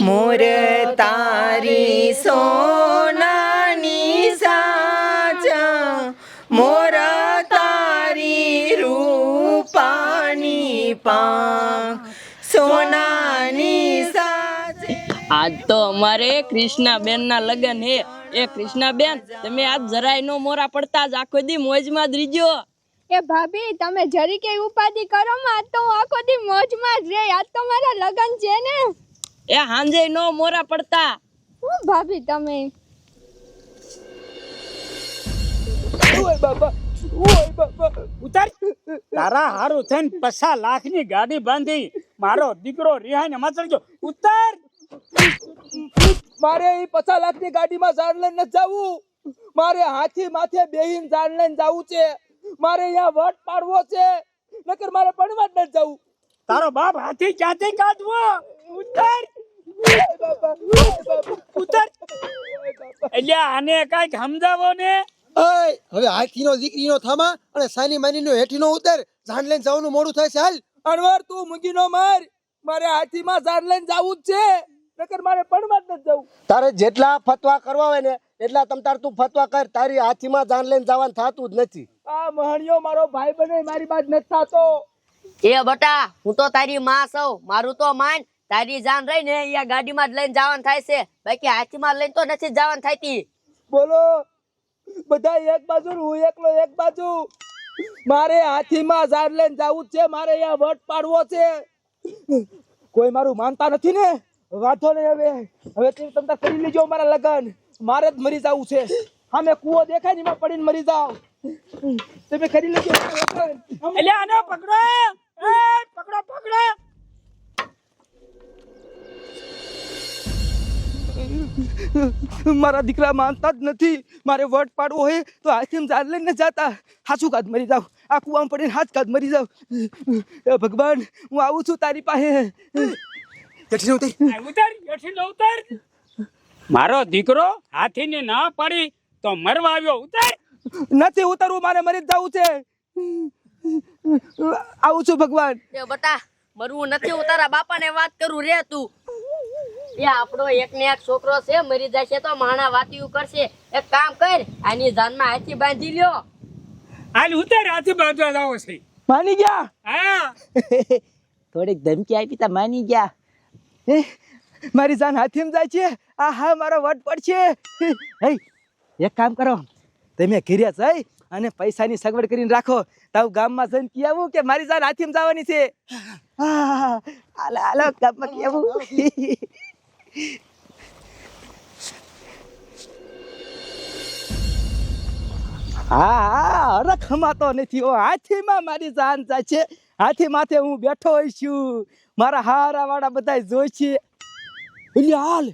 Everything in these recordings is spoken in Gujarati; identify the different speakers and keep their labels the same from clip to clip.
Speaker 1: મોર તારી સોનાની સાચા મોર તારી રૂપાની પા સોનાની સાચે
Speaker 2: આજ તો અમારે કૃષ્ણાબેન ના લગ્ન હે એ કૃષ્ણાબેન તમે આજ જરાય નો મોરા પડતા જ આખો દી મોજમાં જ રીજો.
Speaker 3: એ ભાભી તમે જરી કે ઉપાધિ કરો માં આજ તો હું આખો દી મોજમાં જ રે આજ તો મારા લગન છે ને.
Speaker 2: એ હાંજે નો મોરા પડતા.
Speaker 3: હું ભાભી તમે?
Speaker 4: ઉતાર. તારા હારું થઈને પસા લાખની ગાડી બાંધી મારો દીકરો રિહાઈને મચડજો ઉતાર.
Speaker 5: મારે એ પચાસ લાખની ગાડીમાં ઝાડ લઈને જવું. મારે હાથી માથે બેહીને ઝાડ લઈને જવું છે. મારે અહીંયા વટ પાડવો છે. નકર મારે પડવા જ નથી જવું.
Speaker 4: તારો બાપ હાથી ક્યાંથી કાઢવો? ઉતાર. ઉતાર. એટલે આને કંઈક સમજાવો ને.
Speaker 6: હવે હાથીનો દીકરીનો થામા અને સાની માનીનો હેઠીનો ઉતર. ઝાડ લઈને જવાનું મોડું થાય છે હાલ.
Speaker 5: અનવર તું મૂંગીનો માર. મારે હાથીમાં લઈને જવું જ છે. નકર મારે ભણવા જ નથી જવું.
Speaker 6: તારે જેટલા ફતવા કરવા હોય ને એટલા તમ તાર તું ફતવા કર. તારી હાથીમાં જાન લઈને જવાનું થતું જ નથી.
Speaker 5: આ મહણિયો મારો ભાઈ બને મારી બાદ નથી થતો.
Speaker 7: એ બટા હું તો તારી માં સૌ. મારું તો માન. તારી જાન રહી ને અહીંયા ગાડીમાં જ લઈને જવાનું થાય છે. બાકી હાથીમાં લઈને તો નથી જવાનું થાયતી.
Speaker 5: બોલો બધા એક બાજુ હું એકલો એક બાજુ. મારે હાથીમાં ઝાડ લઈને જવું છે મારે અહીંયા વટ પાડવો છે. કોઈ મારું માનતા નથી ને? વાંધો નહીં હવે. હવે તે તમે તમને કરી લેજો મારા લગન. મારે જ મરી જવું છે. સામે કૂવો દેખાય ને એમાં પડીને મરી જાવ તમે કરી લેજો
Speaker 4: એટલે આને પકડો. પકડો પકડો.
Speaker 5: મારા દીકરા માનતા જ નથી. મારે વટ પાડવો હોય તો હાથીમાં ઝાડ લઈને જતા. હાચું કાદ મરી જાવ. આ કુવામાં પડીને હાથ કાદ મરી જાઉં ભગવાન હું આવું છું તારી પાસે.
Speaker 4: મારો દીકરો હાથીને ના પાડી તો મરવા આવ્યો. ઉતાર.
Speaker 5: નથી ઉતારવું મારે મરી જવું છે. આવું છું ભગવાન.
Speaker 7: એ બટા મરવું નથી ઉતારા તારા બાપાને વાત કરું રે તું. એ આપણો એક ને એક છોકરો છે મરી જશે તો માણા વાતીયું કરશે. એક કામ કર આની જાનમાં હાથી બાંધી લ્યો.
Speaker 4: હાલ ઉતાર હાથી બાંધવા જાવ છે.
Speaker 5: માની ગયા?
Speaker 4: હા.
Speaker 5: થોડીક ધમકી આપી તા માની ગયા. મારી જાન હાથીમાં જાય છે. આ હા મારો વટ પડશે. હે એક કામ કરો. તમે ઘેર્યા જઈ અને પૈસાની સગવડ કરીને રાખો. તાવ ગામમાં જઈને કી આવું કે મારી જાન હાથીમાં જવાની છે? હા, હાલો હાલો ગામમાં કી આવું? હા અરે ખમાતો નથી. ઓ, હાથીમાં મારી જાન જાય છે. હાથી માથે હું બેઠો છું. મારા હારા વાળા બધા જોઈ છે. એટલે હાલ.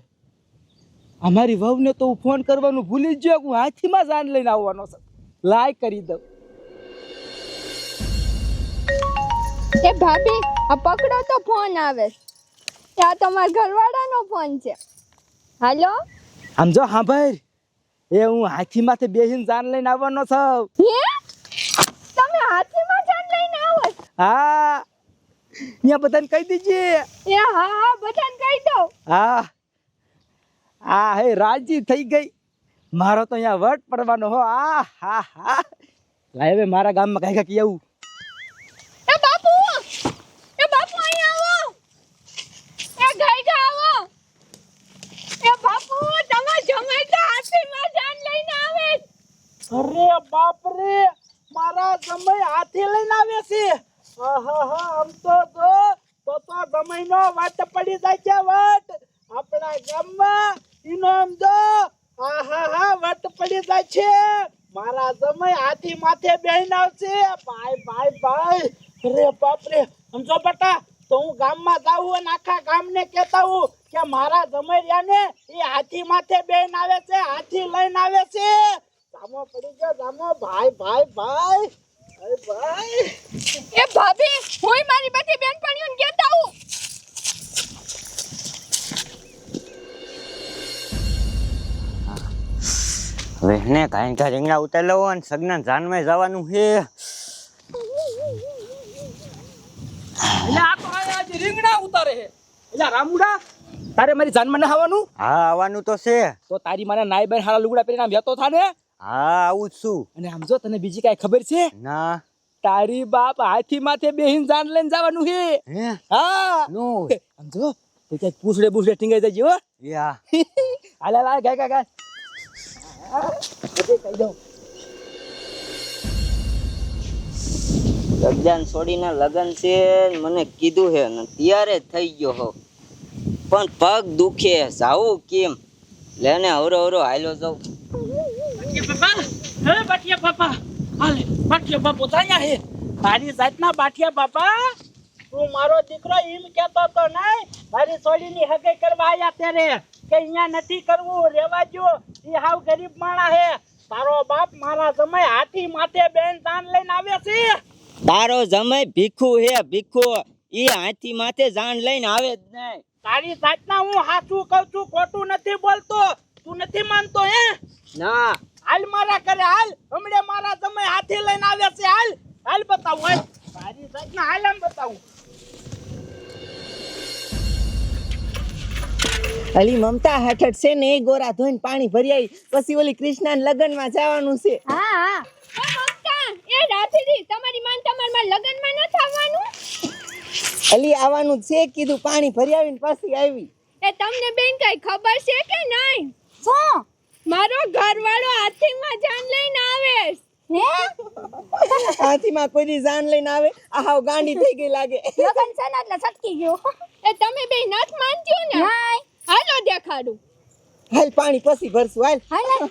Speaker 5: અમારી વહુને તો હું ફોન કરવાનું ભૂલી જ ગયો હું હાથીમાં જાન લઈને આવવાનો છું. લાય કરી દઉં.
Speaker 3: એ ભાભી, આ પકડો તો ફોન આવે. આ તમારા ઘરવાળાનો ફોન છે. હાલો?
Speaker 5: આમ જો હા ભાઈ. એ હું હાથી માથે બેસીને જાન લઈને આવવાનો છું.
Speaker 3: હે? તમે હાથીમાં જાન લઈને આવો
Speaker 5: હા. અહીંયા બધાને કહી દીજે.
Speaker 3: એ હા હા બધાને કહી દો
Speaker 5: હા. આ હે રાજી થઈ ગઈ. મારો તો અહીંયા વટ પડવાનો હો. આ હા હા. લાય હવે મારા ગામમાં કઈ કઈ આવું.
Speaker 3: એ બાપુ એ બાપુ અહીંયા આવો એ ગાયગા આવો એ બાપુ તમાર જમાઈ તો હાથીમાં જાન લઈને આવે છે.
Speaker 5: અરે બાપ રે મારા સમય હાથી લઈને આવે છે. આમ તો જો, તો તો જમાઈનો વાટ પડી જાય છે, વાટ. આપણા ગામમાં, ઈનો આમ જો, આહાહા, વાટ પડી જાય છે. મારા સમય હાથી માથે બેહીને આવશે. ભાઈ ભાઈ ભાઈ. અરે બાપ રે સમજો બટા, તો હું ગામમાં જાઉં અને આખા ગામને કહેતા હું કે મારા જમૈયાને એ હાથી માથે બેહીને આવે છે, હાથી લઈને આવે છે. જામો પડી ગયો જામો ભાઈ ભાઈ ભાઈ ભાઈ ભાઈ.
Speaker 3: એ ભાભી હું મારી બધી બેનપણીઓને કહેતા હું
Speaker 8: હવે એને કાંઈ કાંઈ રીંગણા ઉતારી લઉં અને સગના જાનમાં જવાનું છે.
Speaker 5: એટલે આ તો આજે રીંગણા ઉતારે છે. એટલે રામુડા
Speaker 9: તારે મારી જાનમાં ના આવવાનું?
Speaker 8: હા આવવાનું તો છે.
Speaker 9: તો તારી મારા નાઈ બેન હારા લુગડા પહેરીને આમ જતો થા ને
Speaker 8: હા આવું જ છું.
Speaker 9: અને આમ જો તને બીજી કાંઈ ખબર છે?
Speaker 8: ના.
Speaker 9: તારી બાપ હાથી માથે બેહીન જાન લઈને જવાનું છે
Speaker 8: હા? નો.
Speaker 9: આમ જો તે ક્યાંક પૂછડે પૂછડે ટીંગાઈ જજે હો.
Speaker 8: યા
Speaker 9: હાલ હાલ હાલ, ગાય ગાય ગાય. કહી દઉં.
Speaker 10: લગજાન છોડીને લગન છે મને કીધું છે ને ત્યારે થઈ ગયો હો. પણ પગ દુખે જાવું કેમ? લેને હવરો હવરો હાલ્યો જાઉં.
Speaker 9: હે બાટિયા બાપા. હાલે બાટિયા બાપો તાયા હે. મારી જાતના બાટિયા બાપા. તું મારો દીકરો એમ કેતો તો નહીં. મારી સોડીની હગે કરવા આયા ત્યારે કે અહીંયા નથી કરવું રેવા જો એ હાવ ગરીબ માણા હે. તારો બાપ મારા સમય હાથી માથે બેન દાન લઈને આવે છે.
Speaker 10: તારો જમાઈ ભીખુ હે ભીખુ. એ હાથી માથે જાણ લઈને આવે જ નહીં.
Speaker 9: તારી સાચના હું સાચું કહું છું ખોટું નથી બોલતો. તું નથી માનતો હે?
Speaker 10: ના.
Speaker 9: હાલ મારા કરે હાલ. હમણે મારા તમે હાથી લઈને આવ્યા છે હાલ. હાલ બતાવું હાલ. તારી જાતના હાલ આમ બતાવું.
Speaker 10: અલી મમતા હાઠટ છે ને એ ગોરા ધોઈને પાણી ભરી આવી. પછી ઓલી કૃષ્ણા લગ્નમાં જવાનું છે.
Speaker 3: હા હા. એ મમતા એ રાધડી તમારી માન તમારમાં લગનમાં ન થવાનું?
Speaker 10: અલી આવવાનું છે કીધું પાણી ભરી આવીને પાછી આવી.
Speaker 3: એ તમને બેન કઈ ખબર છે કે નહીં? શું મારો ઘરવાળો હાથીમાં જાન લઈને આવે.
Speaker 10: હાથીમાં કોઈ દી જાન લઈને આવે? આ હાવ ગાંડી થઈ ગઈ લાગે.
Speaker 3: લગન છે ને એટલે છટકી ગયો. એ તમે બે નથ માનજો ને? હાય. હાલો દેખાડું.
Speaker 10: હાલ પાણી પછી ભરશું હાલ.
Speaker 3: હાલ.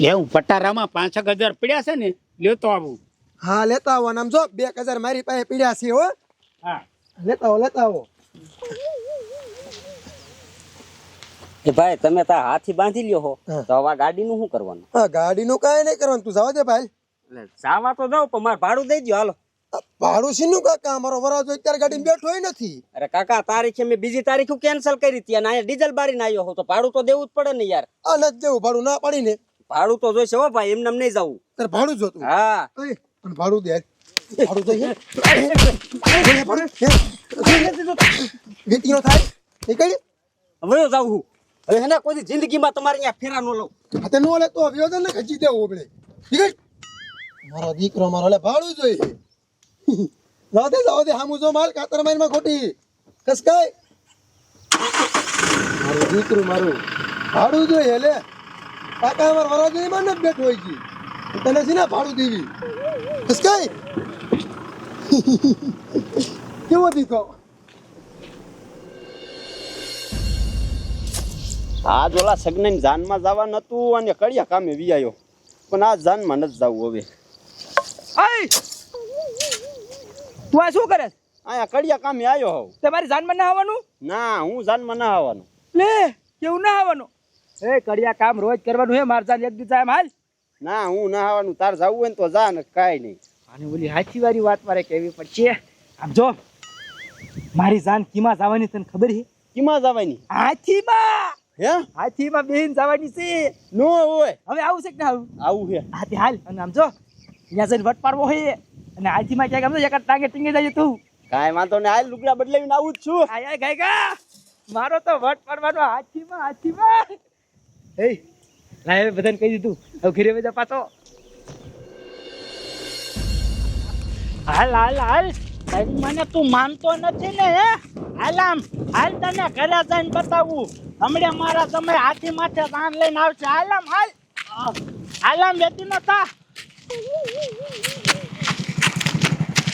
Speaker 4: લે હું પટારામાં પાંચ એક હજાર પડ્યા છે ને લેતો આવું.
Speaker 11: હા લેતા આવો. આમ જો બે હજાર મારી પાસે પીડ્યા છે હો.
Speaker 4: હા.
Speaker 11: લેતા આવો લેતા આવો.
Speaker 10: કે ભાઈ તમે તા હાથી બાંધી લ્યો હો. તો હવે ગાડીનું શું કરવાનું?
Speaker 11: હા ગાડીનું કાંઈ નહીં કરવાનું. તું જવા દે ભાઈ.
Speaker 10: એટલે જાવા તો જાવ પણ મારે ભાડું દઈ દો હાલો.
Speaker 11: ભાડું શીનું કાકા? અમારો વરાજો અત્યારે ગાડી બેઠો નથી.
Speaker 10: અરે કાકા તારીખે મેં બીજી તારીખ કેન્સલ કરી હતી અને અહીંયા ડીઝલ બારીને આવ્યો હો તો ભાડું તો દેવું જ પડે ને યાર.
Speaker 11: આ નથી દેવું ભાડું ના પાડીને.
Speaker 10: ભાડું તો જોઈશે હો ભાઈ એમને નહીં જવું.
Speaker 11: તારે ભાડું જોતું.
Speaker 10: હા.
Speaker 11: પણ ભાડું દે. ભાડું તો વેટીનો થાય. એ કઈ
Speaker 10: હવે જાવું હવે હેને કોઈ જિંદગીમાં તમારે અહીંયા ફેરા ન લઉં.
Speaker 11: હાથે નો લે તો વિયોજન ને ખચી દેવું આપણે. ઠીક છે? મારો દીકરો મારો લે ભાડું જોઈએ. જાવ દે જાવ દે હામું જો માલ કાતર મારીમાં ખોટી. કસ કાય? મારું દીકરું મારું. ભાડું જોઈએ લે. કાકા અમાર વરાજ એમાં નથી બેઠો હોય છે. તને છે ને ભાડું દેવી. કાય કેવો દીકરો?
Speaker 12: આજ ઓલા સગને જાનમાં જવા નતું અને કડિયા કામે વિયાયો પણ આ જાનમાં નથી જવું હવે.
Speaker 9: આય! તું આ શું કરે?
Speaker 12: અહીંયા કડિયા કામે આવ્યો હોવ
Speaker 9: તમારી જાનમાં ના આવવાનું?
Speaker 12: ના હું જાનમાં ના આવવાનું.
Speaker 9: લે કેવું ના આવવાનું? એ કડિયા કામ રોજ કરવાનું હે માર જાન એક દિવસ એમ હાલ.
Speaker 12: ના હું ના આવવાનું તાર જવું હોય ને તો જા ને કાંઈ નહીં.
Speaker 9: અને ઓલી હાથી વાળી વાત મારે કહેવી પડશે. આમ જો મારી જાન કીમાં જવાની તને ખબર છે?
Speaker 12: કીમાં જવાની?
Speaker 9: હાથીમાં!
Speaker 12: હે?
Speaker 9: હાથીમાં બેહીન જવાની છે.
Speaker 12: નો હોય.
Speaker 9: હવે આવું છે કે ના આવું?
Speaker 12: આવું છે.
Speaker 9: હાથી હાલ. અને આમ જો અહીંયા જઈને વટ પાડવો હોય અને હાથીમાં ક્યાંક આમ જો એક ટાંગે ટીંગે જાય તું.
Speaker 12: કાંઈ વાંધો ને હાલ લુગડા બદલાવીને આવું જ છું.
Speaker 9: આય આય ગાય ગા મારો તો વટ પાડવાનો હાથીમાં હાથીમાં. એ લાય બધાને કહી દીધું. હવે ઘીરે બધા પાછો. હાલ હાલ હાલ. મને તું માનતો નથી ને, હે? હાલ આમ. હાલ તને ઘરે જઈને બતાવું. હમણે મારા તમે હાથી માથે તાન લઈને આવશે. હાલ આમ, હાલ. હાલ આમ, બેટી નતા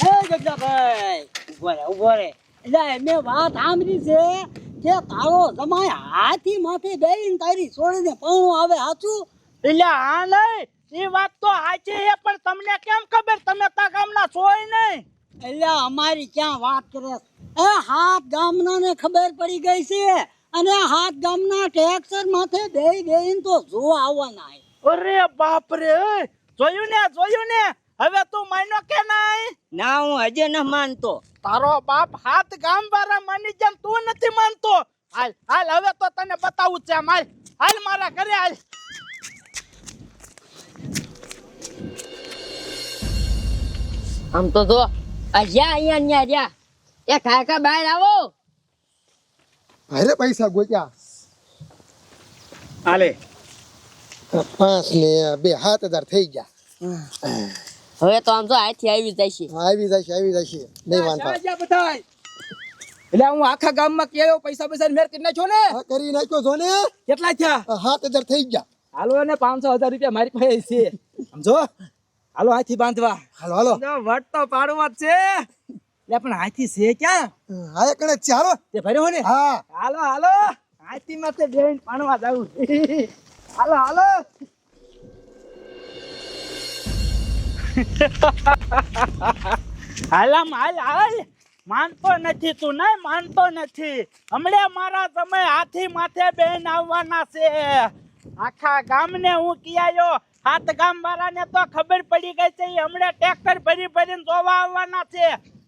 Speaker 13: એ જગદાભાઈ ઊભો રે, ઊભો એટલે મેં વાત સાંભળી છે. કે તારો તમાય હાથી માથે બેહીને તારી છોડીને પૌણું આવે હાચું?
Speaker 9: એટલે હા નહીં એ વાત તો સાચી છે પણ તમને કેમ ખબર? તમે તા ગામના છોય નહીં.
Speaker 13: એટલે અમારી ક્યાં વાત કરે એ હાથ ગામનાને ખબર પડી ગઈ છે અને હાથ ગામના ટેક્સર માથે બેહી બેહીને તો જોવા આવવાના છે.
Speaker 9: અરે બાપ રે જોયું ને જોયું ને? હવે તું માન્યો કે નહીં?
Speaker 10: ના હું હજે ન માનતો.
Speaker 9: તારો બાપ હાથ ગામ વાળા માની જેમ તું નથી માનતો. હાલ હાલ હવે તો તને બતાવું છે હાલ હાલ મારા ઘરે હાલ.
Speaker 7: આમ તો જો અજ્યા અહીંયા ન્યા જ્યા એ કાકા બહાર આવો.
Speaker 11: ભાઈ પૈસા ગોચ્યા
Speaker 9: આલે
Speaker 11: પાંચ ને બે હાથ હજાર થઈ ગયા.
Speaker 7: હવે તો આમ જો આથી આવી જાય છે
Speaker 11: આવી જાય છે આવી જાય છે નહીં વાંધો.
Speaker 5: બધાય. એટલે હું આખા ગામમાં કેવો પૈસા પૈસા મેર કરી નાખ્યો ને?
Speaker 11: હા કરી નાખ્યો છો ને.
Speaker 5: કેટલા થયા?
Speaker 11: સાત હજાર થઈ ગયા.
Speaker 5: હાલો ને પાંચસો હજાર રૂપિયા મારી પાસે છે. સમજો હાલો હાથી બાંધવા.
Speaker 11: હાલો હાલો.
Speaker 5: જો વટ તો પાડવા જ છે. લે પણ હાથી છે ક્યાં?
Speaker 11: હા કણે જ છે હાલો.
Speaker 5: તે ભર્યો ને?
Speaker 11: હા.
Speaker 5: હાલો હાલો. હાથી માથે બેન પાણવા જાવું હાલો હાલો.
Speaker 9: હાલામ માલ હાલ. માનતો નથી તું નહીં માનતો નથી. હમણે મારા સમય હાથી માથે બેન આવવાના છે. આખા ગામને હું કિયાયો હાથ ગામ વાળાને તો ખબર પડી ગઈ છે હમણાં ટ્રેક્ટર ભરી ભરીને જોવા આવવાના છે.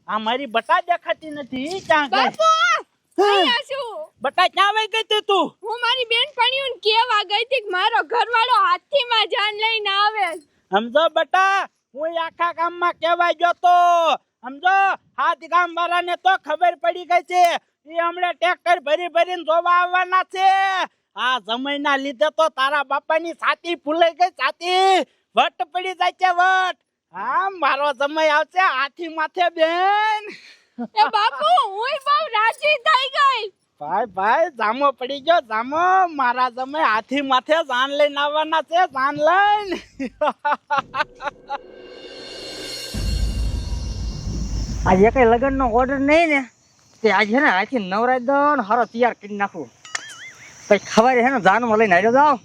Speaker 9: આ મારી બટા દેખાતી નથી ક્યાં ગઈ? બટા ક્યાં વઈ ગઈ તી
Speaker 3: હું મારી બેન બેનપણીઓને કેવા ગઈ હતી કે મારો ઘરવાળો હાથીમાં જાન લઈને આવે.
Speaker 9: સમજો બટા હું આખા ગામમાં કહેવાય ગયો તો. સમજો? હાથ ગામ વાળાને તો ખબર પડી ગઈ છે. એ હમણે ટ્રેક્ટર ભરી ભરીને જોવા આવવાના છે. આ સમયના લીધે તો તારા બાપાની છાતી ફૂલાઈ ગઈ, છાતી. વટ પડી જાય છે, વટ. હા, મારો સમય આવશે હાથી માથે બેન.
Speaker 3: એ બાપુ, હું બહુ રાજી થઈ ગઈ.
Speaker 9: ભાઈ ભાઈ જામો પડી ગયો જામો. મારા તમે હાથી માથે જાન લઈને આવવાના છે જાન લઈને.
Speaker 14: આજે કઈ લગ્ન નો ઓર્ડર નહીં ને તે આજે ને આથી નવરાજ દો ને હારો તૈયાર કરી નાખું. કઈ ખબર છે ને જાનમાં લઈને આવ્યો જાઓ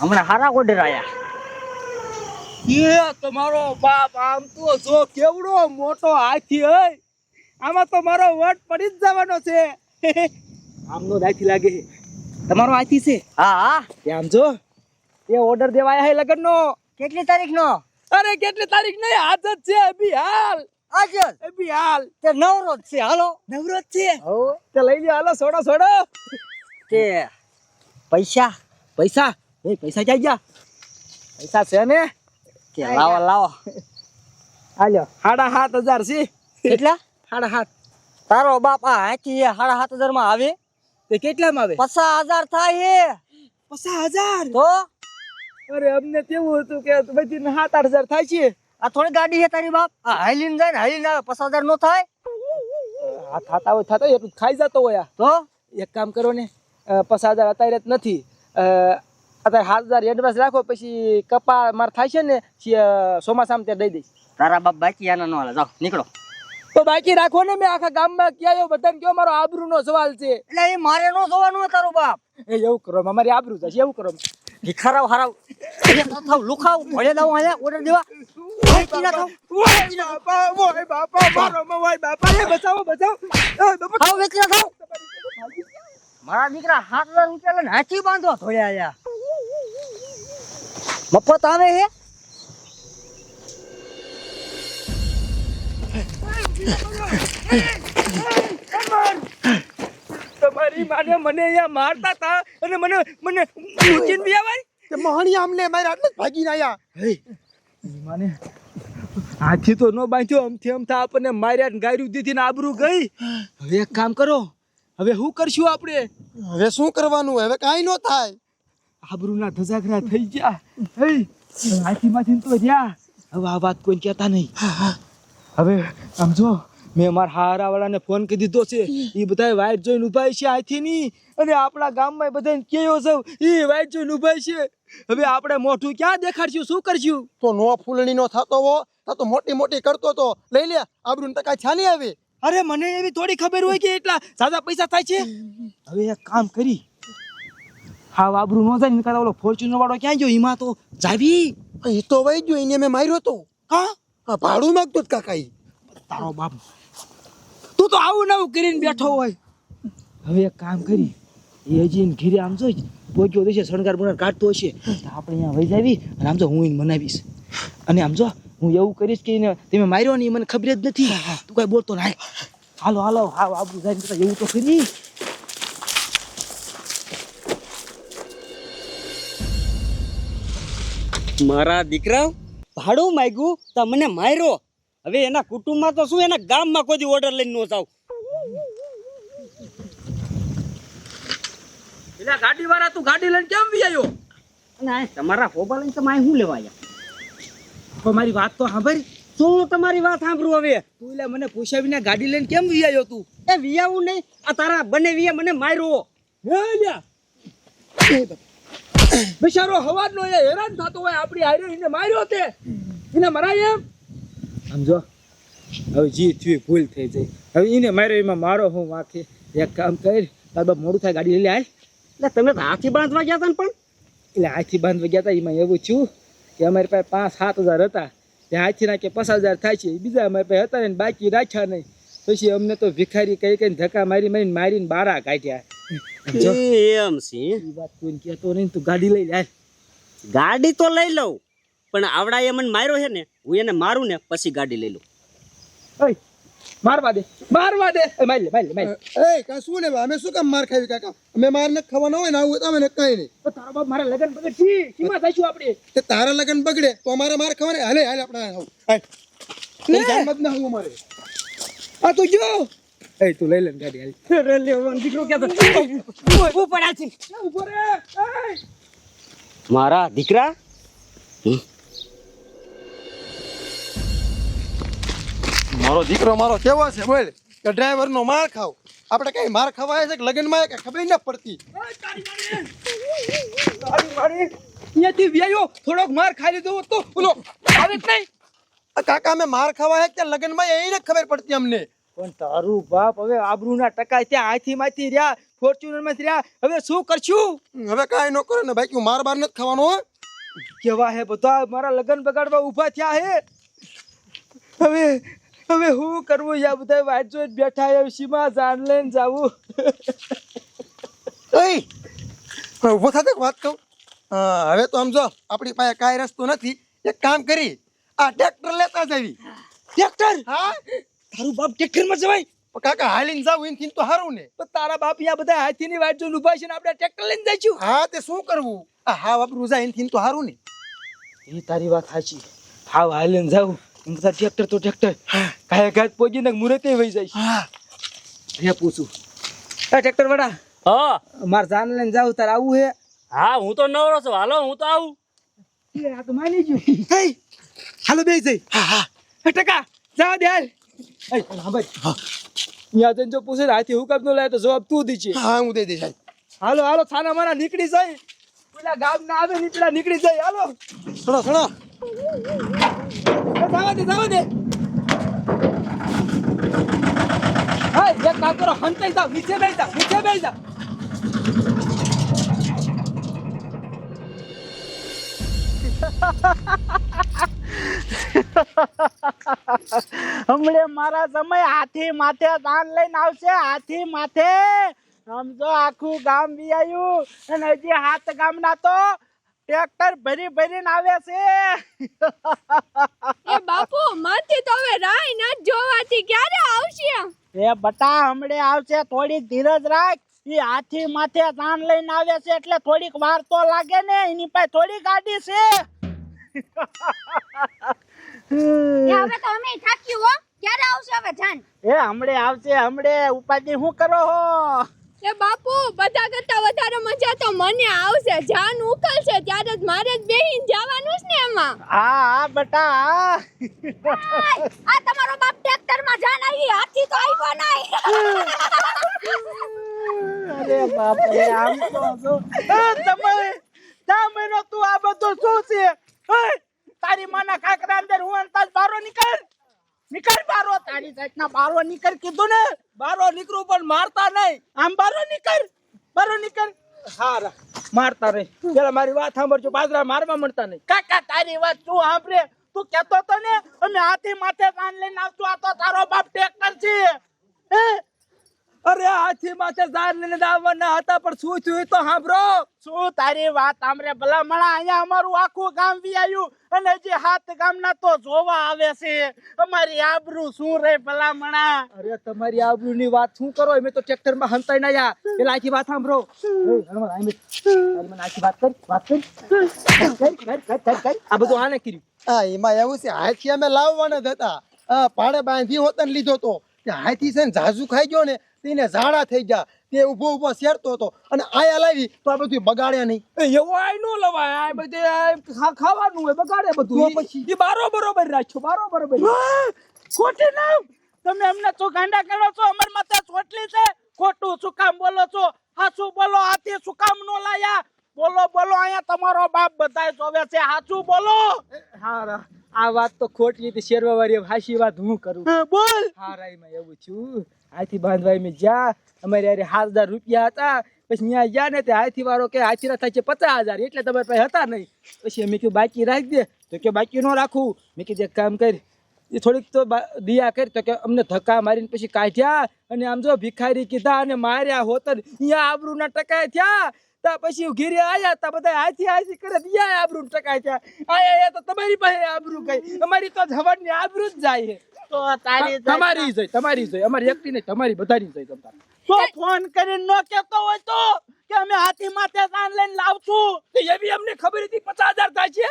Speaker 14: હમણાં હારા ઓર્ડર આવ્યા
Speaker 5: એ તમારો બાપ આમ તો જો કેવડો મોટો હાથી હે. આમાં તો મારો વટ પડી જ જવાનો છે. આમનો હાથી લાગે તમારો આથી છે?
Speaker 14: હા હા.
Speaker 5: ધ્યાન જો. એ ઓર્ડર દેવાયા હે લગનનો.
Speaker 14: કેટલી તારીખ નો
Speaker 5: અરે કેટલી તારીખ નહીં આજ જ છે અભી હાલ.
Speaker 14: આજે
Speaker 5: અભી હાલ.
Speaker 14: તે નવરો જ છે હાલો.
Speaker 5: નવરોજ છે?
Speaker 14: હો.
Speaker 5: તે લઈ લ્યો હાલો છોડો છોડો.
Speaker 14: તે પૈસા
Speaker 5: પૈસા. એ પૈસા ક્યાં ગયા? પૈસા છે ને?
Speaker 14: કે લાવો લાવો.
Speaker 5: હાલ્યો સાડા સાત હજાર છે.
Speaker 14: કેટલા?
Speaker 5: સાડા સાત
Speaker 14: તારો બાપ આ હાથી સાડા સાત હજારમાં આવે?
Speaker 5: તે કેટલામાં આવે?
Speaker 14: પચાસ હજાર થાય હે.
Speaker 5: પચાસ હજાર?
Speaker 14: તો?
Speaker 5: અરે અમને કેવું હતું કે બધી સાત આઠ હજાર થાય છે?
Speaker 14: આ થોડી ગાડી છે તારી બાપ? આ હાઈલીન જાય ને હાઈલીન આવે પચાસ હજાર નો થાય.
Speaker 5: આ થતા હોય થતા હોય એટલું ખાઈ જતો હોય આ.
Speaker 14: તો?
Speaker 5: એક કામ કરો ને પચાસ હજાર અત્યારે નથી. અત્યારે સાત હજાર એડવાન્સ રાખો પછી કપા માર થાય છે ને ચોમાસામાં ત્યાં દઈ દઈશ.
Speaker 14: તારા બાપ બાકી આના નો હાલે. જાઓ નીકળો.
Speaker 5: તો બાકી રાખો ને મેં આખા ગામમાં ક્યાં બધાને કયો મારો આબરૂ નો સવાલ છે.
Speaker 14: એટલે એ મારે નો જોવાનું તારો બાપ.
Speaker 5: એ એવું કરો અમારી આબરૂ થશે એવું કરો.
Speaker 14: ભિખારાવ હારાવ થાવ લુખાવ ભળે દાવ અહીંયા ઓર્ડર દેવા. મારા દીકરા હાથ લઈને હાથી બાંધો આયા. મફત આવે હે?
Speaker 5: તમારી માને મને અહીંયા મારતા હતા અને મને મને ઉચીન બી આવાય?
Speaker 11: તે મહાણી આમને મારે આટલે ભાગીને આયા.
Speaker 5: માને હાથી તો નો બાંધ્યો અમથી અમથા આપણને માર્યા ને ગાયરું દીધી ને આબરૂ ગઈ. હવે એક કામ કરો હવે શું કરશું આપણે?
Speaker 11: હવે શું કરવાનું? હવે કાંઈ ન થાય.
Speaker 5: આબરૂના ધજાગરા થઈ ગયા. હે હાથીમાંથી તો જ્યાં હવે આ વાત કોઈ કહેતા નહીં. હવે આમ જો મેં મારા હારા વાળાને ફોન કરી દીધો છે. એ બધા વાઈટ જોઈને ઊભા છે હાથીની અને આપણા ગામમાં બધાને કેવો છે? એ વાઈટ જોઈને ઊભા છે. હવે આપણે મોઢું ક્યાં દેખાડશું? શું કરશું?
Speaker 11: તો નો ફૂલણી નો થતો હો તો તો મોટી મોટી કરતો તો. લઈ લે આબરૂ ને ટકા છાની આવી.
Speaker 5: અરે મને એવી થોડી ખબર હોય કે એટલા સાદા પૈસા થાય છે? હવે એક કામ કરી. હા આબરૂ નો જાય ને ઓલો ફોર્ચ્યુનર વાળો ક્યાં ગયો? એમાં તો જાવી.
Speaker 11: એ તો વહી ગયો એને મેં માર્યો તો.
Speaker 5: હા
Speaker 11: આ ભાડું માંગતો જ કાકા ઈ.
Speaker 5: તારો બાપ. તું તો આવું નવું કરીને બેઠો હોય. હવે એક કામ કરી એ હજી એને ઘીરે આમ જોઈ પોચ્યો દેશે શણગાર બણગાર કાઢતો હશે. આપણે અહીંયા વહી જાવી અને આમ જો હું એને મનાવીશ. અને આમ જો હું એવું કરીશ કે એને તમે માર્યો ને એ મને ખબર જ નથી. તું કઈ બોલતો ના હાલો હાલો હા આબુ જાય એવું તો કરી.
Speaker 10: મારા દીકરા ભાડું માગ્યું તો મને માર્યો. હવે એના કુટુંબમાં તો શું એના ગામમાં કોઈ ઓર્ડર લઈને ન જાવ
Speaker 5: એટલે ગાડી વાળા તું ગાડી લઈને કેમ બી આવ્યો
Speaker 10: અને તમારા હોબા લઈને તમે શું લેવા આવ્યા
Speaker 5: તો મારી વાત તો સાંભળી.
Speaker 10: શું તમારી વાત સાંભળું હવે?
Speaker 5: તું એટલે મને પૂછ્યા વિના ગાડી લઈને કેમ વિયાયો આવ્યો તું?
Speaker 10: એ વિયાવું નહીં. આ તારા બને વિયા મને માર્યો.
Speaker 5: હે લ્યા. બિચારો હવાર નો હેરાન થતો હોય આપણી આર્યો એને માર્યો તે. એને મરાય એમ? સમજો હવે જી થયું ભૂલ થઈ જાય. હવે એને માર્યો એમાં મારો હું વાંખી. એક કામ કર તાર બાપ મોડું થાય ગાડી લઈ લે હાલ.
Speaker 10: એટલે તમે તો હાથી બાંધવા ગયા હતા ને પણ?
Speaker 5: એટલે હાથી બાંધવા ગયા હતા એમાં એવું થયું કે અમારી પાસે પાંચ સાત હજાર હતા. ત્યાં હાથી નાખે પચાસ હજાર થાય છે એ બીજા અમારી પાસે હતા ને બાકી રાખ્યા નહીં. પછી અમને તો ભિખારી કઈ કઈ ધક્કા મારી મારીને મારીને બારા કાઢ્યા.
Speaker 10: એમ છે
Speaker 5: વાત કોઈને કહેતો નહીં તું ગાડી લઈ લે
Speaker 10: ગાડી તો લઈ લઉં પણ આવડા એ મને માર્યો છે ને હું એને મારું ને પછી ગાડી લઈ લઉં.
Speaker 5: મારવા દે મારવા દે. એ લે મારી લે મારી
Speaker 11: એ કા શું લેવા અમે શું કામ માર ખાવી કાકા? અમે માર ને ખાવાના હોય ને આવું તો અમે કઈ નહીં.
Speaker 5: તો તારો બાપ મારા લગન બગડે છી સીમા થઈશું આપણે?
Speaker 11: તે તારા લગન બગડે તો અમારે માર ખાવાને. હાલે હાલે આપણે આવું હાલ તું ના આવું અમારે.
Speaker 5: આ તું જો એ તું લઈ લે ને ગાડી હાલ.
Speaker 10: દીકરો ક્યાં તો પડ્યા છે.
Speaker 5: ઊભો રે.
Speaker 10: મારા દીકરા?
Speaker 11: મારો દીકરો મારો કેવો છે બોલ. કે ડ્રાઈવર નો માર ખાવ. આપણે કઈ માર ખવાય છે કે લગ્નમાં કે ખબર ન પડતી?
Speaker 5: અહીંયાથી વ્યાયો થોડોક માર ખાઈ લીધો તો. બોલો આવે જ નહીં.
Speaker 11: કાકા અમે માર ખાવા કે લગ્નમાં એ ખબર પડતી અમને.
Speaker 5: પણ તારું બાપ હવે આબરૂના ટકા ત્યાં હાથી માંથી રહ્યા ફોર્ચ્યુનરમાંથી રહ્યા. હવે શું કરશું?
Speaker 11: હવે કાંઈ ન કરે ને બાકી માર બાર નથી ખાવાનો
Speaker 5: કેવા હે બધા? મારા લગન બગાડવા ઊભા થયા હે. હવે હવે શું કરવું? યા બધા વાટ જોઈ બેઠા હે સીમા જાન લઈને જાવું.
Speaker 11: હવે ઊભો થતો વાત કહું. હા, હવે તો સમજો આપણી પાસે કાંઈ રસ્તો નથી. એક કામ કરી આ ટ્રેક્ટર લેતા જવી
Speaker 5: ટ્રેક્ટર?
Speaker 11: હા?
Speaker 5: તારું બાપ ટેક્ટરમાં જવાય?
Speaker 11: પણ કાકા હાલીને જાવ એનથી તો સારું ને.
Speaker 5: તો તારા બાપ યા બધા હાથીની વાટ જો ઊભા છે ને આપણે ટ્રેક્ટર લઈને જઈશું?
Speaker 11: હા તે શું કરવું? આ હા બાપ જાય એનથી તો સારું ને.
Speaker 5: એ તારી વાત સાચી. હાવ હાલીને જાવ એમ બધા ટ્રેક્ટર તો ટ્રેક્ટર કાય ઘાત પહોંચીને મુરતે વહી જાય
Speaker 11: હા.
Speaker 5: હે પૂછું. એ ટ્રેક્ટર વાળા?
Speaker 10: હા.
Speaker 5: મારે જાન લઈને જાવ તારે આવું હે?
Speaker 10: હા હું તો નવરો છું. હાલો હું તો આવું.
Speaker 5: એ આ તો માની ગયું. હાલો બે જઈ. હા હા. ટકા જા દે હાલ. અહીંયા જઈને જો પૂછે ને હાથી હુકમ નો લાય તો જવાબ તું દીજે
Speaker 11: હા હું દઈ દઈશ હાલો.
Speaker 5: હાલો થાના માના નીકળી જાય. પેલા ગામ ના આવે નીકળ્યા નીકળી જાય. હાલો.
Speaker 11: સુનો સુનો
Speaker 5: જવા દે જવા દે. હા એક કામ કરો હંતાઈ જાવ નીચે બેસી જાવ નીચે બેસી જાવ
Speaker 9: હમણે મારા સમય હાથી માથે દાન લઈને આવશે હાથી માથે. સમજો આખું ગામ બી આવ્યું અને હજી હાથ ગામના તો ટ્રેક્ટર ભરી ભરીને આવે છે.
Speaker 3: એ બાપુ માથી તો હવે રાય ના જોવાથી ક્યારે આવશે?
Speaker 9: એ બટા હમણે આવશે થોડીક ધીરજ રાખ. એ હાથી માથે તાન લઈને આવે છે એટલે થોડીક વાર તો લાગે ને એની પાસે થોડી ગાડી છે.
Speaker 3: હવે તો અમે થાક્યું હો. ક્યારે આવશે હવે જાન?
Speaker 9: એ હમણે આવશે હમણે. ઉપાધિ શું કરો હો?
Speaker 3: એ બાપુ બધા કરતા વધારે મજા તો મને આવશે. જાન ઉકલશે ત્યારે જ મારે જ બેહીન જવાનું છે ને એમાં.
Speaker 9: હા હા બટા હા.
Speaker 3: આ તમારો બાપ ટ્રેક્ટરમાં જાન આવી હાથી તો આવ્યો નહીં.
Speaker 9: અરે બાપ રે આમ તો જો. તમે તા મહિનો તું આ બધું શું છે? તારી માના કાકરા અંદર હું અંતાજ બારો નીકળ. નીકળ બારો. તારી જાતના બારો નીકળ કીધું ને.
Speaker 5: બારો નીકળું પણ મારતા નહીં.
Speaker 9: આમ બારો નીકળ. બારો નીકળ.
Speaker 5: હારા. મારતા રહી પેલા મારી વાત સાંભળજો. બાજરા મારવા મળતા નહીં.
Speaker 9: કાકા તારી વાત તું સાંભળે. તું કેતો તો ને અમે હાથી માથે કાન લઈને આવતું આ તો તારો બાપ ટેક્ટર છે. હે?
Speaker 5: અરે હાથી માથે ઝાર લઈને આવવાના હતા પણ શું થયું તો સાંભળો.
Speaker 9: શું તારી વાત? આમરે ભલામણા અહીંયા અમારું આખું ગામ વી આવ્યું અને જે હાથ ગામના તો જોવા આવે છે. અમારી આબરૂ શું રે ભલામણા?
Speaker 5: અરે તમારી આબરૂની વાત શું કરો? અમે તો ટ્રેક્ટરમાં હંતાઈ ના યા પેલા આખી વાત સાંભળો આખી વાત કરી વાત કરી. આ બધું આને કર્યું.
Speaker 11: હા એમાં એવું છે હાથી અમે લાવવાના જ હતા. પાડે બાંધી હોત ને લીધો તો હાથી છે ને ઝાઝુ ખાઈ ગયો ને તેને ઝાડા થઈ ગયા. તે ઊભો ઊભો શેરતો હતો અને આયા લાવી તો આ બધું બગાડ્યા નહીં.
Speaker 5: એવું આય નો લવાય આ બધે ખાવાનું હોય બગાડે બધું.
Speaker 11: પછી?
Speaker 5: એ બારો બરોબર રાખ્યો બારો બરોબર
Speaker 9: ખોટી નામ તમે અમને તો ગાંડા કરો છો અમાર માથે ચોટલી છે. ખોટું શું કામ બોલો છો? હાચું બોલો? હાથી શું કામ નો લાયા? બોલો બોલો અહીંયા તમારો બાપ બધાય જોવે છે. સાચું બોલો.
Speaker 5: હારા. આ વાત તો ખોટી હતી શેરવા વાળી હાશી વાત હું કરું?
Speaker 9: બોલ.
Speaker 5: હારા એમાં એવું છું હાથી બાંધવાય મેં જા અમારે યારે હાજર હજાર રૂપિયા હતા પછી ત્યાં ગયા ને તે હાથી વાળો કે હાથી થાય છે પચાસ હજાર એટલે તમારી પાસે હતા નહીં. પછી મેં કીધું બાકી રાખી દે. તો કે બાકી ન રાખું. મેં કીધું એક કામ કરી એ થોડીક તો દિયા કરી તો કે અમને ધક્કા મારીને પછી કાઢ્યા. અને આમ જો ભિખારી કીધા અને માર્યા હોતર અહીંયા આબરૂના ટકાય થયા. તા પછી ઘેરે આયા તા બધા હાથી હાથી કરે દિયા આબરૂ ટકાય છે. આયા આયા તો તમારી પાસે આબરૂ કઈ? અમારી તો જવાનની આબરૂ જ જાય
Speaker 9: તો તારી
Speaker 5: તમારી જોઈ તમારી જોઈ અમારી એકટી નહીં તમારી બધાની જોઈ તમતા
Speaker 9: તો ફોન કરીને નો કેતો હોય તો કે અમે હાથી માથે દાન લઈને લાવશું.
Speaker 5: તો એવી અમને ખબર હતી પચાસ હજાર થાય છે?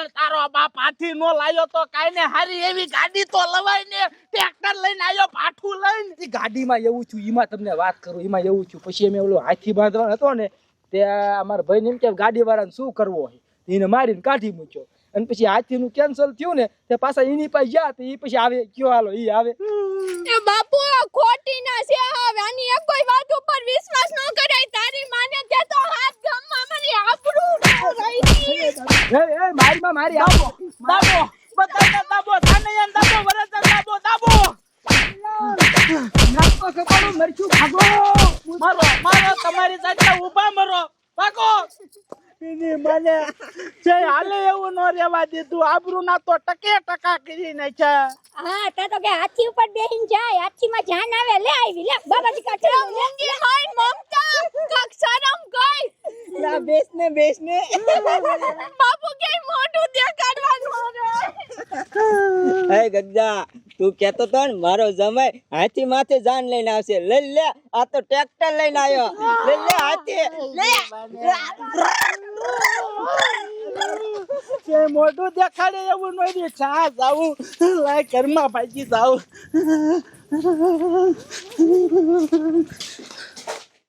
Speaker 9: પણ તારો બાપ હાથી નો લાયો તો કાઈ ને હારી એવી ગાડી તો લવાય ને? ટ્રેક્ટર લઈને આવ્યો પાઠું લઈને?
Speaker 5: ગાડીમાં એવું છું એમાં તમને વાત કરું એમાં એવું છું. પછી અમે ઓલો હાથી બાંધવાનો હતો ને, તે અમારા ભાઈને એમ કે ગાડી વાળાને શું કરવો હોય? એને મારીને કાઢી મૂક્યો. અને પછી હાથીનું કેન્સલ થયું ને તે પાછા એની પાસે ગયા તો એ પછી આવે કયો હાલો એ આવે.
Speaker 3: એ બાપુ ખોટી ના છે હવે આની એક કોઈ વાત ઉપર વિશ્વાસ ન કરાય. તારી માને તે તો હાથ ગમમાં મારી આપડું રહી ગઈ
Speaker 5: એ એ મારી માં મારી આવો
Speaker 9: દાબો બધાને દાબો સાનૈયાને દાબો વરસને દાબો દાબો.
Speaker 5: નાસ્તો કપાળું મરચું ખાગો
Speaker 9: મારો મારો તમારી સાથે ઊભા મરો. ભાગો એની મને જે હાલે એવું ન રહેવા દીધું. આબરૂ ના તો ટકે ટકા કરી નાખ્યા.
Speaker 3: હા તા તો કે હાથી ઉપર બેહીન જાય. હાથીમાં જાન આવે લે આવી લે. બાબાજી કાઢે મૂંગી હોય મમતા. કક શરમ ગઈ.
Speaker 2: ના બેસ ને બેસ ને
Speaker 3: બાપુ કે મોટું દેખાડવાનું રે
Speaker 15: હે ગદ્દા તું કેતો તો ને મારો જમાઈ હાથી માથે જાન લઈને આવશે. લે લે આ તો ટ્રેક્ટર લઈને આવ્યો. લઈ લે હાથી. લે.
Speaker 9: જે મોઢું દેખાડે એવું નહીં ચા જાવું લાય ઘરમાં ભાજી જાવું